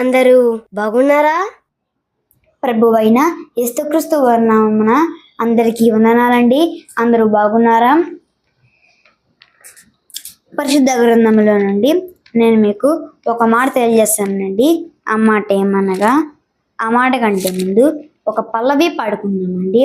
అందరూ బాగున్నారా? ప్రభువైన యేసుక్రీస్తు వర్ణమున అందరికీ వందనాలండి. అందరూ బాగున్నారా? పరిశుద్ధ గ్రంథంలో నుండి నేను మీకు ఒక మాట తెలియజేస్తానండి. ఆ మాట ఏమనగా ఆ మాట కంటే ముందు ఒక పల్లవి పాడుకుందామండి.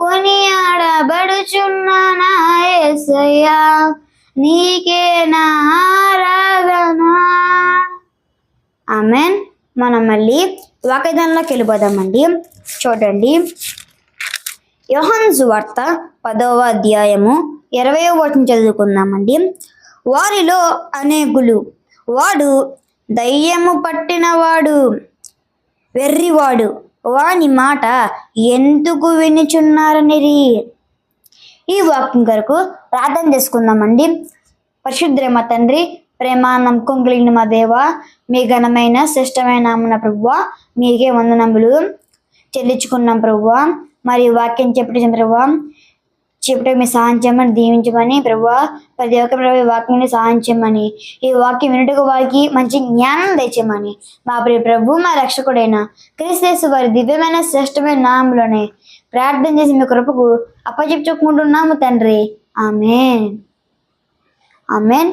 కొనియాడబడుచున్న నా నీకే నా ఆరాధన. ఆమెన్. మనం మళ్ళీ వాక్యదానంలోకి వెళ్ళిపోదామండి. చూడండి. యోహన్ వార్త పదవ అధ్యాయము ఇరవై ఒకటిని చదువుకుందామండి. వారిలో అనేకులు వాడు దయ్యము పట్టినవాడు వెర్రివాడు. వాని మాట ఎందుకు వినుచున్నారనిరి ఈ వాక్యం కొరకు ప్రార్థన చేసుకుందామండి. పరిశుద్ధ్రమ తండ్రి ప్రేమ నమ్మకం కలిగిన మా దేవ మీ ఘనమైన శ్రేష్టమైన నామన ప్రభువ మీకే వందనములు చెల్లించుకున్నాం ప్రభువ. మరియు వాక్యం చెప్పడం ప్రభువ చెప్పుటకు మీ సహాయం చేయమని దీవించమని ప్రభు ప్రతి ఒక్క ప్రభు ఈ వాక్యాన్ని సహాయం చేయమని. ఈ వాక్యం వినుటకు వారికి మంచి జ్ఞానం తెచ్చమని మా ప్రియ ప్రభు మా రక్షకుడైన క్రీస్తు వారి దివ్యమైన శ్రేష్టమైన నామంలోనే ప్రార్థన చేసి మీ కృపకు అప్పచెప్పుకుంటున్నాము తండ్రి. ఆమెన్. ఆమెన్.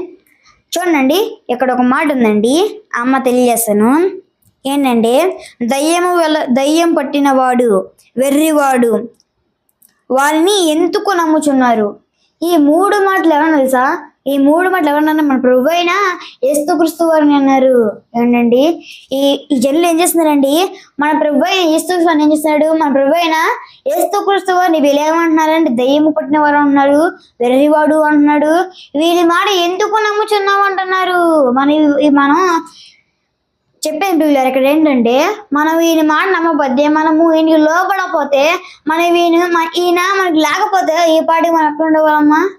చూడండి ఇక్కడ ఒక మాట ఉందండి అమ్మ తెలియజేస్తాను. ఏంటంటే దయ్యము వెల దయ్యం పట్టినవాడు వెర్రివాడు వారిని ఎందుకు నమ్ముచున్నారు? ఈ మూడు మాటలు ఎవరన్నా తెలుసా? ఈ మూడు మాటలు ఎవరన్నా మన ప్రభు అయినా ఏస్తు క్రీస్తు వారిని అన్నారు. ఏమండి ఈ ఈ జనులు ఏం చేస్తున్నారండి? మన ప్రభు అయిన ఏస్తు ఏం చేస్తున్నాడు? మన ప్రభు అయిన ఏస్తు క్రీస్తు వారిని వీళ్ళు ఏమంటున్నారంటే దయ్యము పట్టిన వారు అంటున్నాడు వెర్రివాడు అంటున్నాడు. వీరి మాట ఎందుకు నమ్ముచున్నాం అంటున్నారు? మన మనం చెప్పాను పిల్లలు ఇక్కడ ఏంటంటే మనం ఈయన మాట నమ్మకపోతే మనము ఈయనకి లోపడకపోతే మనం ఈయన ఈయన మనకి లేకపోతే ఈ పాటి మనం ఎక్కడ ఉండేవాళ్ళమ్మా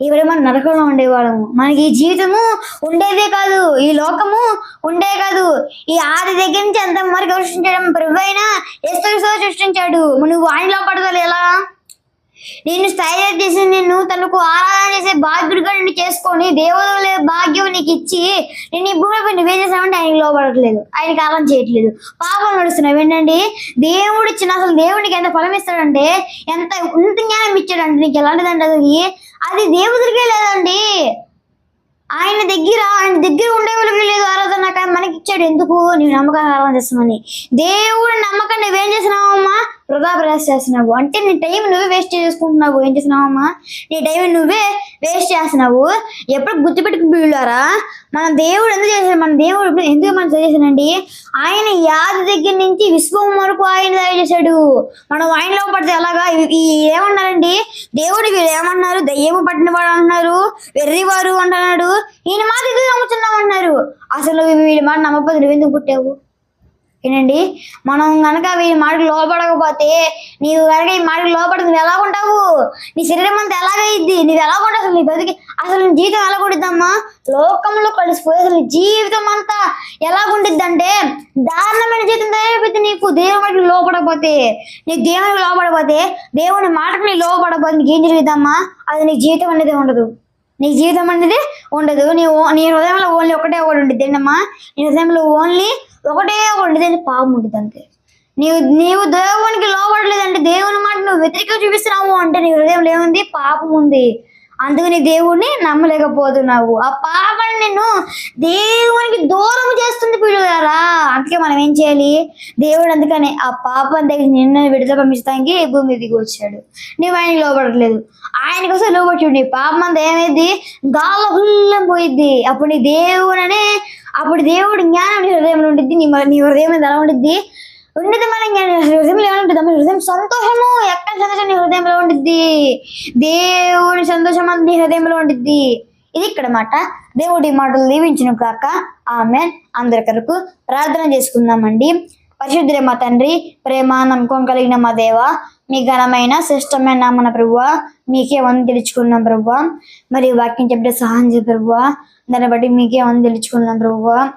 ఇవి మనం నరకంలో ఉండేవాళ్ళము. మనకి ఈ జీవితము ఉండేదే కాదు ఈ లోకము ఉండే కాదు. ఈ ఆది దగ్గర నుంచి ఎంత వరకు సృష్టించడం? ప్రభు అయినా ఎస్తూ సృష్టించాడు. నువ్వు ఆయనలో పడతావు ఎలా? నేను స్థైర్యం చేసి నిన్ను తనకు ఆరాధన చేసే భాగ్యుడిగా నిన్ను చేసుకొని దేవుడు భాగ్యం నీకు ఇచ్చి నేను ఈ భూమిపై నువ్వేం చేసావంటే ఆయనకి లోపడట్లేదు ఆయనకి అలం చేయట్లేదు. పాపం నడుస్తున్నావు. ఏంటండి దేవుడు ఇచ్చిన అసలు దేవుడికి ఎంత ఫలం ఇస్తాడంటే ఎంత ఉన్నత జ్ఞానం ఇచ్చాడంటే నీకు ఎలాంటిదంటే అది? అది దేవుడికే లేదండి. ఆయన దగ్గర ఆయన దగ్గర ఉండే వాళ్ళకి లేదు ఆరాధన. కానీ మనకి ఇచ్చాడు ఎందుకు? నీ నమ్మకంగా ఆరాధన చేస్తామని దేవుడు నమ్మకం నువ్వేం చేసినావమ్మా వృధా చేస్తున్నావు. అంటే నీ టైం నువ్వే వేస్ట్ చేసుకుంటున్నావు. ఏం చేసినావమ్మా నీ టైం నువ్వే వేస్ట్ చేస్తున్నావు. ఎప్పుడు గుర్తుపెట్టుకు బీళ్ళారా? మన దేవుడు ఎందుకు చేశాడు? మన దేవుడు ఎందుకు మనం చేసానండి ఆయన యాది దగ్గర నుంచి విశ్వం వరకు ఆయన తయారు చేశాడు. మనం ఆయనలో పడితే ఎలాగా? ఈ- ఏమన్నారండి? దేవుడు వీళ్ళు ఏమన్నారు? దయ్యము పట్టిన వాడు అంటున్నారు. వెర్రివారు అంటున్నాడు. ఈయన మా దగ్గర నమ్ముతున్నాం అన్నారు అసలు వీడి మాట నమ్మకపోతే నువ్వెందుకు పుట్టావు? ఏనండి? మనం కనుక ఈ మాటకు లోపడకపోతే నీవు కనుక ఈ మాటకు లోపడి నువ్వు ఎలా ఉంటావు? నీ శరీరం అంతా ఎలాగైద్ది నువ్వు ఎలా ఉంటావు అసలు నీ బతికి? అసలు నీ జీవితం ఎలా ఉండిద్దమ్మా లోకంలో కలిసిపోయి అసలు జీవితం అంతా ఎలా ఉండిద్ది అంటే దారుణమైన జీవితం తయారైపోతుంది నీకు. దేవుడికి లోపడకపోతే నీకు దేవునికి లోపడకపోతే దేవుని మాటకు నీ లోపడకపోతే నీకు ఏం జరుగుతుందమ్మా అది నీ జీవితం అనేది ఉండదు. నీ జీవితం అనేది ఉండదు. నీ ఓ- నీ హృదయంలో ఓన్లీ ఒకటే ఒకటి ఉంటుంది ఏంటమ్మా? నీ హృదయంలో ఓన్లీ ఒకటే ఒకటి ఉంటుంది పాపం ఉంటుంది అంతే. నీవు నీవు దేవునికి లోపడలేదంటే దేవుని మాట నువ్వు వ్యతిరేకంగా చూపిస్తున్నావు అంటే నీ హృదయంలో ఏముంది? పాపం ఉంది. అందుకని దేవుడిని దేవుణ్ణి నమ్మలేకపోతున్నావు. ఆ పాపని నిన్ను దేవునికి దూరం చేస్తుంది పిల్లగారా అందుకే మనం ఏం చేయాలి? దేవుడు అందుకనే ఆ పాపం దగ్గర నిన్ను విడుదల పంపించడానికి భూమి దిగి వచ్చాడు. నువ్వు ఆయనకి లోపడట్లేదు ఆయన కోసం లోపడి పాపం అంతా ఏమైంది? గాల్లో గుల్లం పోయిద్ది. అప్పుడు నీ దేవుడనే అప్పుడు దేవుడు జ్ఞానం నీ హృదయంలో ఉండిద్ది. నీ నీ హృదయం ఎలా ఉండిద్ది? ఉండేది మన జ్ఞానం హృదయంలో ఎలా ఉంటుంది మన హృదయం సంతోషము సంతోషం నీ హృదయంలో ఉండిద్ది. దేవుని సంతోషం అంత నీ హృదయంలో ఉండిద్ది. ఇది ఇక్కడ మాట. దేవుడి మాటలు దీవించిన కాక ఆమె అందరి కొరకు ప్రార్థన చేసుకుందామండి. పరిశుద్ధి మా తండ్రి ప్రేమ నమ్మకం కలిగిన మా దేవ మీ ఘనమైన శ్రేష్టమైన మన ప్రభువ మీకే వంద తెలుసుకున్నాం ప్రభువ. మరి వాక్యం చెప్పే సహాయం చేయ ప్రభువ. దాన్ని బట్టి మీకే వంద తెలుసుకున్నాం ప్రభువ.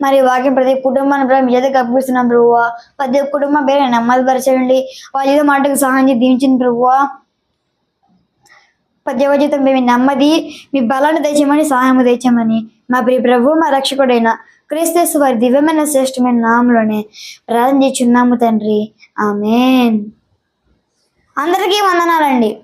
మరి వాక్యం ప్రతి కుటుంబాన్ని ప్రభావ మీ కప్పిస్తున్నాం ప్రభువ. ప్రతి ఒక్క కుటుంబం పేరు నెమ్మదిపరచండి. వాళ్ళ ఏదో మాటకు సహాయం చేసి దీవించింది ప్రభువ. పద్యవ జీతం మేము నెమ్మది మీ బలాన్ని తెచ్చామని సహాయం తెచ్చామని మా ప్రియ ప్రభు మా రక్షకుడైన క్రీస్తు వారి దివ్యమైన శ్రేష్టమైన నామంలోనే ప్రార్థన చేస్తున్నాము తండ్రి. ఆమెన్. అందరికీ వందనాలండి.